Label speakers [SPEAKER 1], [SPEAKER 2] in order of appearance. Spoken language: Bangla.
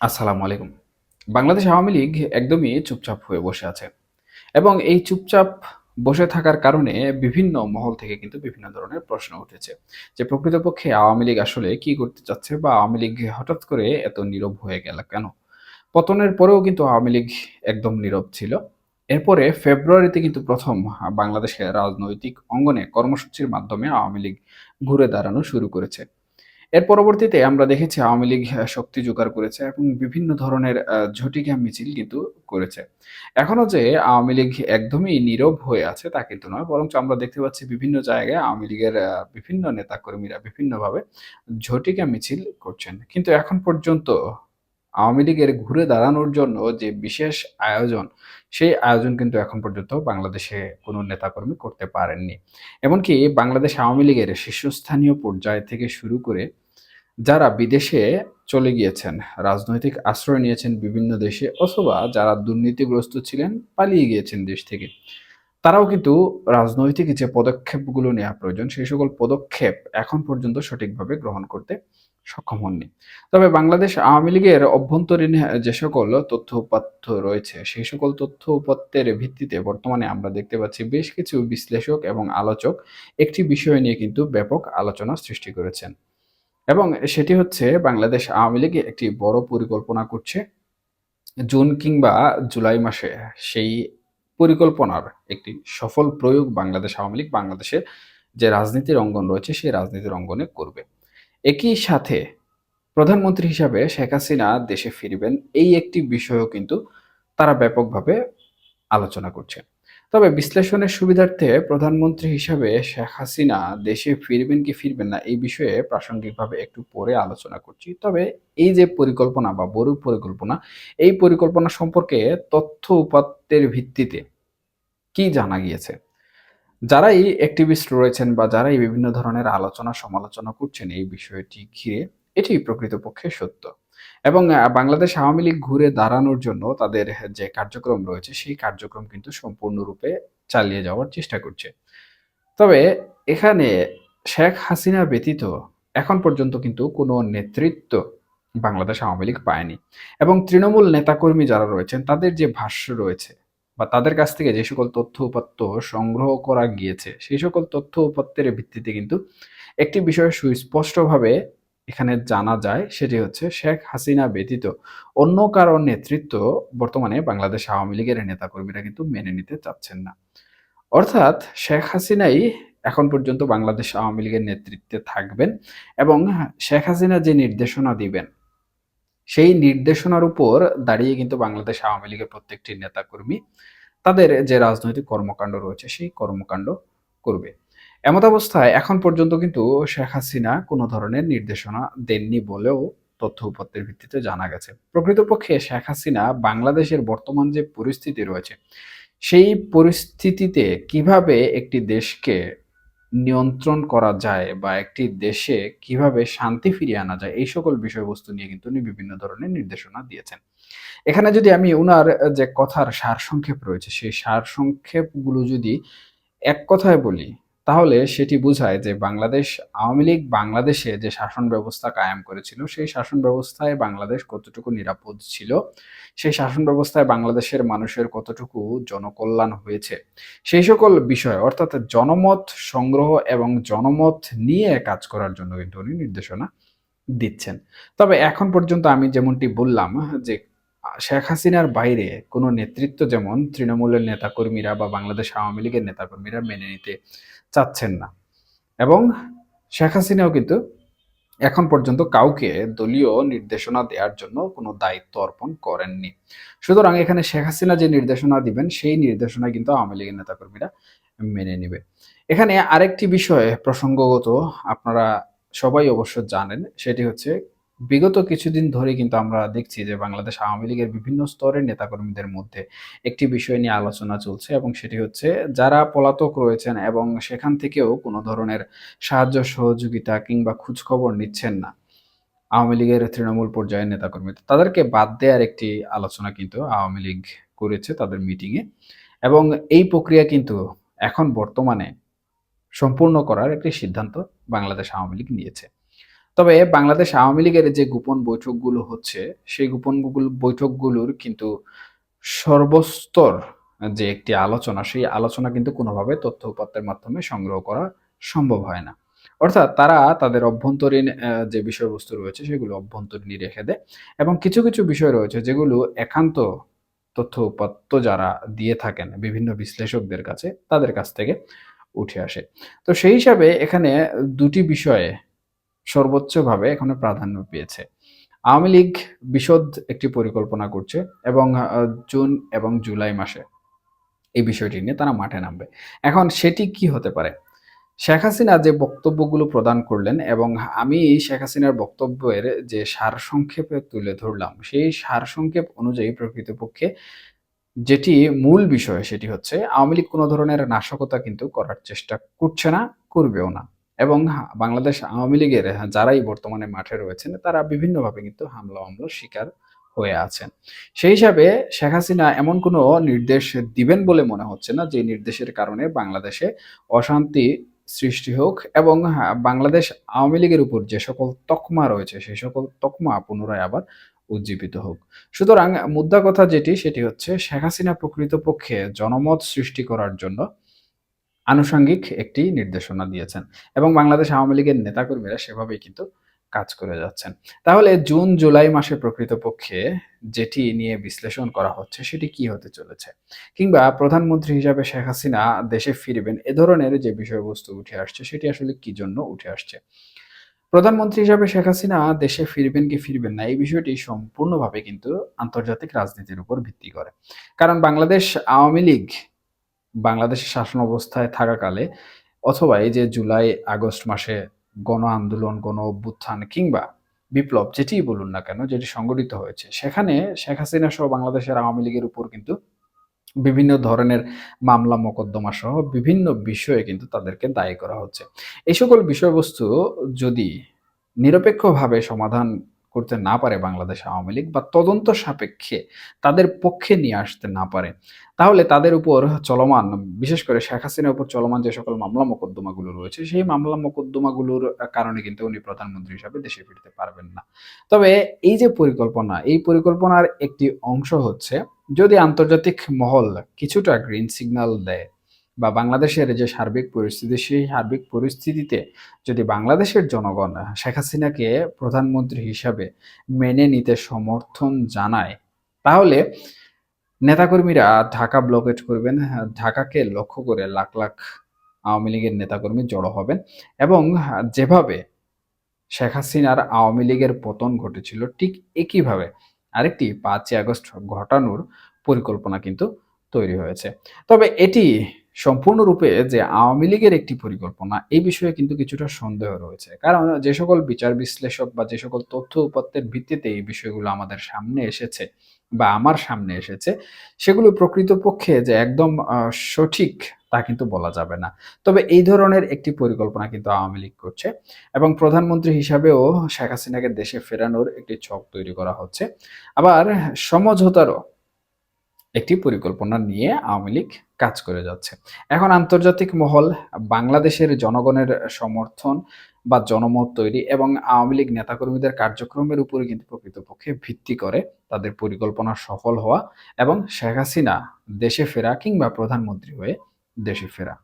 [SPEAKER 1] আসসালামু আলাইকুম। বাংলাদেশ আওয়ামী লীগ একদমই চুপচাপ হয়ে বসে আছে এবং এই চুপচাপ বসে থাকার কারণে বিভিন্ন মহল থেকে কিন্তু বিভিন্ন ধরনের প্রশ্ন উঠেছে যে প্রকৃতপক্ষে আওয়ামী লীগ আসলে কি করতে চাচ্ছে বা আওয়ামী লীগ হঠাৎ করে এত নীরব হয়ে গেল কেন? পতনের পরেও কিন্তু আওয়ামী লীগ একদম নীরব ছিল। এরপরে ফেব্রুয়ারিতে কিন্তু প্রথম বাংলাদেশের রাজনৈতিক অঙ্গনে কর্মসূচির মাধ্যমে আওয়ামী লীগ ঘুরে দাঁড়ানো শুরু করেছে। এর পরবর্তীতে আমরা দেখেছি আওয়ামী লীগ শক্তি জোগাড় করেছে এবং বিভিন্ন ধরনের ঝটিকা মিছিল কিন্তু করেছে। এখনও যে আওয়ামী লীগ একদমই নীরব হয়ে আছে তা কিন্তু নয়, বরঞ্চ আমরা দেখতে পাচ্ছি বিভিন্ন জায়গায় আওয়ামী লীগের বিভিন্ন নেতাকর্মীরা বিভিন্নভাবে ঝটিকা মিছিল করছেন। কিন্তু এখন পর্যন্ত আওয়ামী লীগের ঘুরে দাঁড়ানোর জন্য যে বিশেষ আয়োজন সেই আয়োজন কিন্তু এখন পর্যন্ত বাংলাদেশে কোনো নেতাকর্মী করতে পারেননি এমনকি বাংলাদেশ আওয়ামী লীগের শীর্ষস্থানীয় পর্যায় থেকে শুরু করে যারা বিদেশে চলে গিয়েছেন, রাজনৈতিক আশ্রয় নিয়েছেন বিভিন্ন দেশে অথবা যারা দুর্নীতিগ্রস্ত ছিলেন, পালিয়ে গিয়েছেন দেশ থেকে। তারাও কিন্তু রাজনৈতিক যে পদক্ষেপগুলো নেওয়া প্রয়োজন, সেই সকল পদক্ষেপ এখন পর্যন্ত সঠিকভাবে গ্রহণ করতে সক্ষম হননি। তবে বাংলাদেশ আওয়ামী লীগের অভ্যন্তরীণ যে সকল তথ্য-উপাত্ত রয়েছে, সেই সকল তথ্য-উপাত্তের ভিত্তিতে বর্তমানে আমরা দেখতে পাচ্ছি বেশ কিছু বিশ্লেষক এবং আলোচক একটি বিষয় নিয়ে কিন্তু ব্যাপক আলোচনা সৃষ্টি করেছেন। এবং সেটি হচ্ছে বাংলাদেশ আওয়ামী লীগ একটি বড় পরিকল্পনা করছে। জুন কিংবা জুলাই মাসে সেই পরিকল্পনার একটি সফল প্রয়োগ বাংলাদেশ আওয়ামী লীগ বাংলাদেশের যে রাজনীতির অঙ্গন রয়েছে, সেই রাজনীতির অঙ্গনে করবে। একই সাথে প্রধানমন্ত্রী হিসাবে শেখ হাসিনা দেশে ফিরবেন, এই একটি বিষয়ও কিন্তু তারা ব্যাপকভাবে আলোচনা করছে। তবে বিশ্লেষণের সুবিধার্থে প্রধানমন্ত্রী হিসাবে শেখ হাসিনা দেশে ফিরবেন কি ফিরবেন না এই বিষয়ে প্রাসঙ্গিকভাবে একটু পরে আলোচনা করছি। তবে এই যে পরিকল্পনা বা বড় পরিকল্পনা, এই পরিকল্পনা সম্পর্কে তথ্য উপাত্তের ভিত্তিতে কি জানা গিয়েছে? যারাই অ্যাক্টিভিস্ট রয়েছেন বা যারাই বিভিন্ন ধরনের আলোচনা সমালোচনা করছেন এই বিষয়টি ঘিরে, এটি প্রকৃতপক্ষে সত্য। এবং বাংলাদেশ আওয়ামী লীগ ঘুরে দাঁড়ানোর জন্য তাদের যে কার্যক্রম রয়েছে, সেই কার্যক্রম কিন্তু সম্পূর্ণরূপে চালিয়ে যাওয়ার চেষ্টা করছে। তবে এখানে শেখ হাসিনা ব্যতীত এখন পর্যন্ত কিন্তু কোনো নেতৃত্ব বাংলাদেশ আওয়ামী লীগ পায়নি। এবং তৃণমূল নেতাকর্মী যারা রয়েছেন তাদের যে ভাষ্য রয়েছে বা তাদের কাছ থেকে যে সকল তথ্য উপাত্ত সংগ্রহ করা গিয়েছে, সেই সকল তথ্য উপাত্তের ভিত্তিতে কিন্তু একটি বিষয় সুস্পষ্টভাবে এখানে জানা যায় সেটি হচ্ছে শেখ হাসিনা ব্যতীত অন্য কারও নেতৃত্ব বর্তমানে বাংলাদেশ আওয়ামী লীগের নেতাকর্মীরা কিন্তু মেনে নিতে চাচ্ছেন না। অর্থাৎ শেখ হাসিনাই এখন পর্যন্ত বাংলাদেশ আওয়ামী লীগের নেতৃত্বে থাকবেন এবং শেখ হাসিনা যে নির্দেশনা দিবেন, সেই নির্দেশনার উপর দাঁড়িয়ে কিন্তু বাংলাদেশ আওয়ামী লীগের প্রত্যেকটি নেতাকর্মী তাদের যে রাজনৈতিক কর্মকাণ্ড রয়েছে সেই কর্মকাণ্ড করবে। এমতাবস্থায় এখন পর্যন্ত কিন্তু শেখ হাসিনা কোনো ধরনের নির্দেশনা দেননি বলেও তথ্য উপাত্তের ভিত্তিতে জানা গেছে। প্রকৃতপক্ষে শেখ হাসিনা বাংলাদেশের বর্তমান যে পরিস্থিতি রয়েছে, সেই পরিস্থিতিতে কীভাবে একটি দেশকে নিয়ন্ত্রণ করা যায় বা একটি দেশে কীভাবে শান্তি ফিরিয়ে আনা যায়, এই সকল বিষয়বস্তু নিয়ে কিন্তু উনি বিভিন্ন ধরনের নির্দেশনা দিয়েছেন। এখানে যদি আমি উনার যে কথার সারসংক্ষেপ রয়েছে, সেই সারসংক্ষেপগুলো যদি এক কথায় বলি, তাহলে সেটি বোঝায় যে বাংলাদেশ আওয়ামী লীগ বাংলাদেশে যে শাসন ব্যবস্থা কায়েম করেছিল, সেই শাসন ব্যবস্থায় বাংলাদেশ কতটুকু নিরাপদ ছিল, সেই শাসন ব্যবস্থায় বাংলাদেশের মানুষের কতটুকু জনকল্যাণ হয়েছে, সেই সকল বিষয় অর্থাৎ জনমত সংগ্রহ এবং জনমত নিয়ে কাজ করার জন্য কিন্তু উনি নির্দেশনা দিচ্ছেন। তবে এখন পর্যন্ত আমি যেমনটি বললাম যে শেখ হাসিনার বাইরে কোনো নেতৃত্ব যেমন তৃণমূলের নেতাকর্মীরা বা বাংলাদেশ আওয়ামী লীগের নেতাকর্মীরা মেনে নিতে চাচ্ছেন না। এবং শেখ হাসিনাও কিন্তু এখন পর্যন্ত কাউকে দলীয় নির্দেশনা দেওয়ার জন্য কোনো দায়িত্ব অর্পণ করেননি। সুতরাং এখানে শেখ হাসিনা যে নির্দেশনা দিবেন, সেই নির্দেশনা কিন্তু আওয়ামী লীগের নেতাকর্মীরা মেনে নিবে। এখানে আরেকটি বিষয় প্রসঙ্গগত আপনারা সবাই অবশ্য জানেন, সেটি হচ্ছে বিগত কিছুদিন ধরেই কিন্তু আমরা দেখছি যে বাংলাদেশ আওয়ামী লীগের বিভিন্ন স্তরের নেতাকর্মীদের মধ্যে একটি বিষয় নিয়ে আলোচনা চলছে এবং সেটি হচ্ছে যারা পলাতক রয়েছেন এবং সেখান থেকেও কোনো ধরনের সাহায্য, সহযোগিতা কিংবা খোঁজখবর নিচ্ছেন না আওয়ামী লীগের তৃণমূল পর্যায়ের নেতাকর্মী তাদেরকে বাদ দেওয়ার একটি আলোচনা কিন্তু আওয়ামী লীগ করেছে তাদের মিটিংয়ে এবং এই প্রক্রিয়া কিন্তু এখন বর্তমানে সম্পূর্ণ করার একটি সিদ্ধান্ত বাংলাদেশ আওয়ামী লীগ নিয়েছে। তবে বাংলাদেশ আওয়ামী লীগের যে গোপন বৈঠকগুলো হচ্ছে, সেই গোপন বৈঠকগুলোর কিন্তু সর্বস্তর যে একটি আলোচনা, সেই আলোচনা কিন্তু কোনোভাবে তথ্য উপাত্তের মাধ্যমে সংগ্রহ করা সম্ভব হয় না। অর্থাৎ তারা তাদের অভ্যন্তরীণ যে বিষয়বস্তু রয়েছে সেগুলো অভ্যন্তরীণই রেখে দেয় এবং কিছু কিছু বিষয় রয়েছে যেগুলো একান্ত তথ্য উপাত্ত যারা দিয়ে থাকেন বিভিন্ন বিশ্লেষকদের কাছে তাদের কাছ থেকে উঠে আসে। তো সেই হিসাবে এখানে দুটি বিষয়ে সর্বোচ্চভাবে এখানে প্রাধান্য পেয়েছে। আওয়ামী লীগ বিশদ একটি পরিকল্পনা করছে এবং জুন এবং জুলাই মাসে এই বিষয়টি নিয়ে তারা মাঠে নামবে। এখন সেটি কি হতে পারে? শেখ হাসিনা যে বক্তব্যগুলো প্রদান করলেন এবং আমি শেখ হাসিনার বক্তব্যের যে সারসংক্ষেপে তুলে ধরলাম, সেই সারসংক্ষেপ অনুযায়ী প্রকৃতপক্ষে যেটি মূল বিষয় সেটি হচ্ছে, আওয়ামী লীগ কোনো ধরনের নাশকতা কিন্তু করার চেষ্টা করছে না, করবেও না। এবং বাংলাদেশ আওয়ামী লীগের যারাই বর্তমানে মাঠে রয়েছেন, তারা বিভিন্নভাবে কিন্তু হামলা মামলার শিকার হয়ে আছেন। সেই হিসাবে শেখ হাসিনা এমন কোনো নির্দেশ দিবেন বলে মনে হচ্ছে না, যে নির্দেশের কারণে বাংলাদেশে অশান্তি সৃষ্টি হোক এবং বাংলাদেশ আওয়ামী লীগের উপর যে সকল তকমা রয়েছে, সেই সকল তকমা পুনরায় আবার উজ্জীবিত হোক। সুতরাং মুদ্রা কথা যেটি, সেটি হচ্ছে শেখ হাসিনা প্রকৃতপক্ষে জনমত সৃষ্টি করার জন্য আনুষঙ্গিক একটি নির্দেশনা দিয়েছেন এবং বাংলাদেশ আওয়ামী লীগের নেতাকর্মীরা সেভাবেই কিন্তু কাজ করে যাচ্ছেন। তাহলে জুন, জুলাই মাসে প্রকৃতপক্ষে যেটি নিয়ে বিশ্লেষণ করা হচ্ছে সেটি কি হতে চলেছে? কিংবা প্রধানমন্ত্রী হিসাবে শেখ হাসিনা দেশে ফিরবেন, এ ধরনের যে বিষয়বস্তু উঠে আসছে সেটি আসলে কি জন্য উঠে আসছে? প্রধানমন্ত্রী হিসাবে শেখ হাসিনা দেশে ফিরবেন কি ফিরবেন না, এই বিষয়টি সম্পূর্ণভাবে কিন্তু আন্তর্জাতিক রাজনীতির উপর ভিত্তি করে। কারণ বাংলাদেশ আওয়ামী লীগ বাংলাদেশের শাসন অবস্থায় থাকাকালে অথবা এই যে জুলাই, আগস্ট মাসে গণ আন্দোলন, গণ অভ্যুত্থান কিংবা বিপ্লব যেটিই বলুন না কেন, যেটি সংগঠিত হয়েছে, সেখানে শেখ হাসিনা সহ বাংলাদেশের আওয়ামী লীগের উপর কিন্তু বিভিন্ন ধরনের মামলা, মোকদ্দমা সহ বিভিন্ন বিষয়ে কিন্তু তাদেরকে দায়ী করা হচ্ছে। এই সকল বিষয়বস্তু যদি নিরপেক্ষভাবে সমাধান করতে না পারে বাংলাদেশ আওয়ামী লীগ বা তদন্ত সাপেক্ষে তাদের পক্ষে নিয়ে আসতে না পারে। তাহলে তাদের উপর চলমান, বিশেষ করে শেখ হাসিনার উপর চলমান যে সকল মামলা মোকদ্দমাগুলো রয়েছে, সেই মামলা মোকদ্দমাগুলোর কারণে কিন্তু উনি প্রধানমন্ত্রী হিসাবে দেশে ফিরতে পারবেন না। তবে এই যে পরিকল্পনা, এই পরিকল্পনার একটি অংশ হচ্ছে, যদি আন্তর্জাতিক মহল কিছুটা গ্রিন সিগন্যাল দেয় বা বাংলাদেশের যে সার্বিক পরিস্থিতি, সেই সার্বিক পরিস্থিতিতে যদি বাংলাদেশের জনগণ শেখ হাসিনাকে প্রধানমন্ত্রী হিসাবে মেনে নিতে সমর্থন জানায়, তাহলে নেতাকর্মীরা ঢাকা ব্লকেট করবেন, ঢাকাকে লক্ষ্য করে লাখ লাখ আওয়ামী লীগের নেতাকর্মী জড়ো হবেন এবং যেভাবে শেখ হাসিনার আওয়ামী লীগের পতন ঘটেছিল, ঠিক একইভাবে আরেকটি পাঁচই আগস্ট ঘটানোর পরিকল্পনা কিন্তু তৈরি হয়েছে। তবে এটি সম্পূর্ণরূপে যে আওয়ামী লীগের একটি পরিকল্পনা, এই বিষয়ে কিন্তু কিছুটা সন্দেহ রয়েছে। কারণ যে সকল বিচার বিশ্লেষক বা যে সকল তথ্য উপাত্তের ভিত্তিতে এই বিষয়গুলো আমাদের সামনে এসেছে বা আমার সামনে এসেছে, সেগুলো প্রকৃতপক্ষে যে একদম সঠিক তা কিন্তু বলা যাবে না। তবে এই ধরনের একটি পরিকল্পনা কিন্তু আওয়ামী লীগ করছে এবং প্রধানমন্ত্রী হিসাবেও শেখ হাসিনাকে দেশে ফেরানোর একটি ছক তৈরি করা হচ্ছে। আবার সমঝোতারও একটি পরিকল্পনা নিয়ে আওয়ামী লীগ কাজ করে যাচ্ছে। এখন আন্তর্জাতিক মহল বাংলাদেশের জনগণের সমর্থন বা জনমত তৈরি এবং আওয়ামী লীগ নেতাকর্মীদের কার্যক্রমের উপরে কিন্তু প্রকৃতপক্ষে ভিত্তি করে তাদের পরিকল্পনা সফল হওয়া এবং শেখ হাসিনা দেশে ফেরা কিংবা প্রধানমন্ত্রী হয়ে দেশে ফেরা।